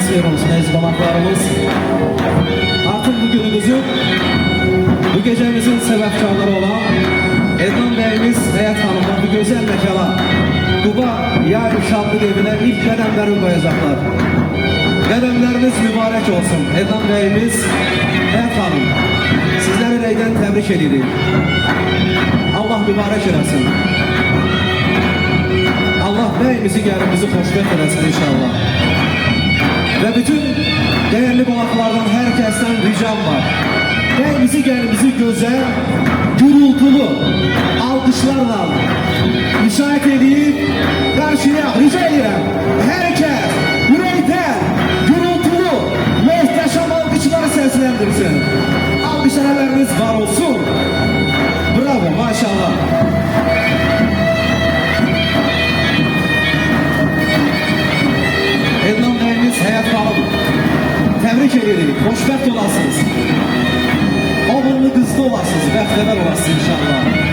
xeyir olsun qonaqlarımız. Artıq bu günümüzün, bu gecemizin səbəbkarları olan Ednan bəyimiz Həyat Hanımla bu gözəl məkana, Quba Yar Şadlıq evinə ilk qədəmlərini qoyacaqlar. Qədəmləriniz mübarək olsun. Ednan bəyimiz Həyat Hanım, sizləri ürəkdən təbrik edirik. Allah mübarək eləsin. Allah bəyimizi, gəlimizi xoşbəxt eləsin inşallah. Herkesten ricam var. Beyimizi gelimizi güzel, gürültülü alkışlarla müşahit edip karşıya rica ederim. Herkes yürekten gürültülü muhteşem alkışları seslendirsin. Alkışlarınız var olsun. Bravo maşallah. Tebrik ederim. Hoşbəxt olasınız. Oğullu kızlı olasınız. Bəxtəvər olasınız inşallah.